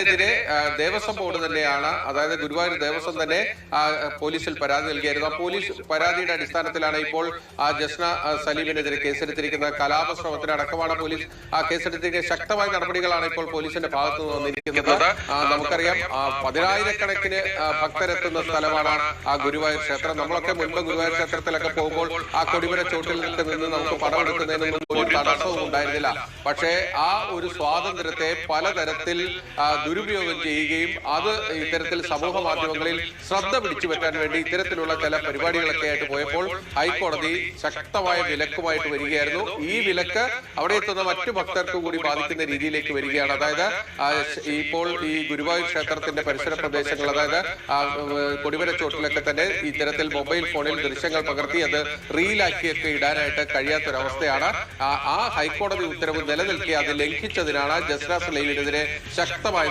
ഇതിനെതിരെ ആ, ദേവസ്വം ബോർഡ് തന്നെയാണ് അതായത് ഗുരുവായൂർ ദേവസ്വം തന്നെ പോലീസിൽ പരാതി നൽകിയായിരുന്നു ആ പോലീസ് പരാതിയുടെ അടിസ്ഥാനത്തിലാണ് ഇപ്പോൾ ആ ജസ്ന സലീമിനെതിരെ കേസെടുത്തിരിക്കുന്നത്. കലാപശ്രമത്തിന് അടക്കമാണ് പോലീസ് ആ കേസെടുത്തിരിക്കുന്ന ശക്തമായ നടപടികളാണ് ഇപ്പോൾ പോലീസിന്റെ ഭാഗത്തു നിന്ന് വന്നിരിക്കുന്നത് നമുക്കറിയാം പതിനായിരക്കണക്കിന് ഭക്തരെത്തുന്ന സ്ഥലമാണ് ആ ഗുരുവായൂർ ക്ഷേത്രം. നമ്മളൊക്കെ മുൻപ് ഗുരുവായൂർ ക്ഷേത്രത്തിലൊക്കെ പോകുമ്പോൾ ആ കൊടിമര ചോട്ടിൽ നിന്ന് നമുക്ക് പടം എടുക്കുന്നതിനൊന്നും ഒരു തടസ്സവും ഉണ്ടായിരുന്നില്ല. പക്ഷേ ആ ഒരു സ്വാതന്ത്ര്യത്തെ പലതരത്തിൽ ദുരുപയോഗം ചെയ്യുകയും അത് ഇത്തരത്തിൽ സമൂഹ മാധ്യമങ്ങളിൽ ശ്രദ്ധ പിടിച്ചു പറ്റാൻ വേണ്ടി ഇത്തരത്തിലുള്ള ചില പരിപാടികളൊക്കെ ആയിട്ട് പോയപ്പോൾ ഹൈക്കോടതി ശക്തമായ വിലക്കുമായിട്ട് വരികയായിരുന്നു. ഈ വിലക്ക് അവിടെ എത്തുന്ന മറ്റു ഭക്തർക്കും കൂടി ബാധിക്കുന്ന രീതിയിലേക്ക് വരികയാണ്. അതായത് ഇപ്പോൾ ഈ ഗുരുവായൂർ ക്ഷേത്രത്തിന്റെ പരിസര പ്രദേശങ്ങൾ അതായത് ആ, ചോട്ടിലൊക്കെ തന്നെ ഇത്തരത്തിൽ മൊബൈൽ ഫോണിൽ ദൃശ്യങ്ങൾ പകർത്തി അത് റീലാക്കിയൊക്കെ ഇടാനായിട്ട് കഴിയാത്തൊരവസ്ഥയാണ്. ആ- ഹൈക്കോടതി ഉത്തരവ് നിലനിൽക്കെ അത് ലംഘിച്ചതിനാണ് ജസ്ന സുലൈമിനെതിരെ ശക്തമായ